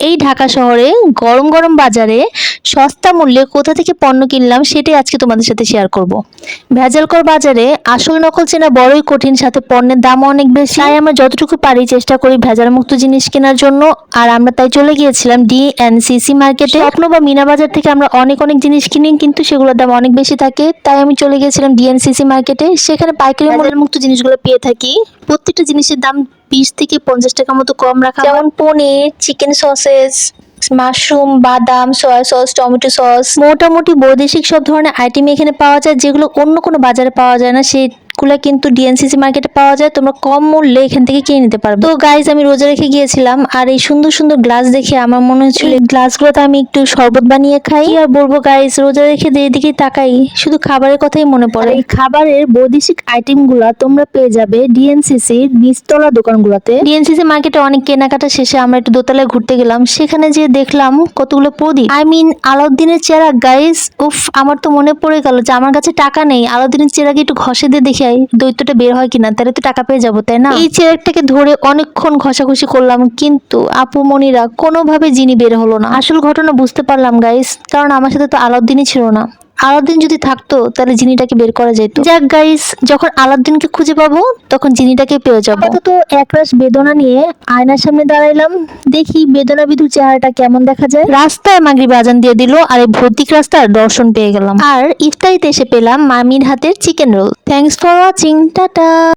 এই ঢাকা শহরে গরম গরম বাজারে সস্তা মূল্যে কোথা থেকে পণ্য কিনলাম সেটাই আজকে তোমাদের সাথে শেয়ার করব। ভেজালকর বাজারে আসল নকল চেনা বড়ই কঠিন সাথে পণ্যের দামও অনেক বেশি। তাই আমরা যতটুকু পারি চেষ্টা করি ভেজাল মুক্ত জিনিস কেনার জন্য আর আমরা তাই চলে গিয়েছিলাম ডিএনসিসি মার্কেটে স্বপ্ন বা মিনা বাজার থেকে আমরা অনেক অনেক জিনিস কিনি কিন্তু সেগুলোর দাম অনেক বেশি থাকে। তাই আমি চলে গিয়েছিলাম ডিএনসিসি মার্কেটে সেখানে পাইকারি মূল্যের মুক্ত জিনিসগুলো পেয়ে থাকি। প্রত্যেকটা জিনিসের দাম বিশ থেকে পঞ্চাশ টাকা মতো কম রাখা যেমন পনির চিকেন সসেস মাশরুম বাদাম সয়া সস টমেটো সস মোটামুটি বৈদেশিক সব ধরনের আইটেম এখানে পাওয়া যায়, যেগুলো অন্য কোনো বাজারে পাওয়া যায় না। সেগুলো কিন্তু ডিএনসিসি মার্কেটে পাওয়া যায় তোমরা কম মূল্যে এখান থেকে কিনে নিতে পারবে। তো গাইজ আমি রোজা রেখে গিয়েছিলাম আর এই সুন্দর সুন্দর গ্লাস দেখে আমার মনে হচ্ছিল গ্লাসগুলোতে আমি একটু শরবত বানিয়ে খাই। আর বলব গাইজ রোজা রেখে এদিকে তাকাই শুধু খাবারের কথাই মনে পড়ে। এই খাবারের বৈদেশিক আইটেমগুলো তোমরা পেয়ে যাবে ডিএনসিসির নিচতলা দোকানগুলোতে। ডিএনসিসি মার্কেটে অনেক কেনাকাটা শেষে আমরা একটু দোতলায় ঘুরতে গেলাম সেখানে যে দেখলাম কতগুলো প্রদীপ। আই মিন আলাউদ্দিনের চেরাগ গাইজ উফ আমার তো মনে পড়ে গেল যে আমার কাছে টাকা নেই আলাউদ্দিনের চেরাগে একটু ঘষে দিয়ে দেখি আই দৈত্যটা বের হয় কিনা, তাহলে তো টাকা পেয়ে যাব, তাই না? এই চেয়ারটাকে ধরে অনেকক্ষণ ঘষাঘষি করলাম, কিন্তু আপু, মনিরা কোনোভাবে জিনি বের হলো না। আসল ঘটনা বুঝতে পারলাম গাইস কারণ আমার সাথে তো আলাউদ্দিনই ছিল না। আলাউদ্দিন যদি থাকতো, তাহলে জিনিটাকে বের করা যেত। যাক গাইস যখন আলাদিনকে খুঁজে পাবো, তখন জিনিটাকে পেয়ে যাব। তো একরাশ বেদনা নিয়ে আয়নার সামনে দাঁড়াইলাম। দেখি বেদনা বিধু চেহারাটা কেমন দেখা যায়। রাস্তায় মাগরি বাজান দিয়ে দিল, আর এই ভৌতিক রাস্তার দর্শন পেয়ে গেলাম। আর ইফতারিতে এসে পেলাম মামির হাতের chicken roll thanks for watching tata!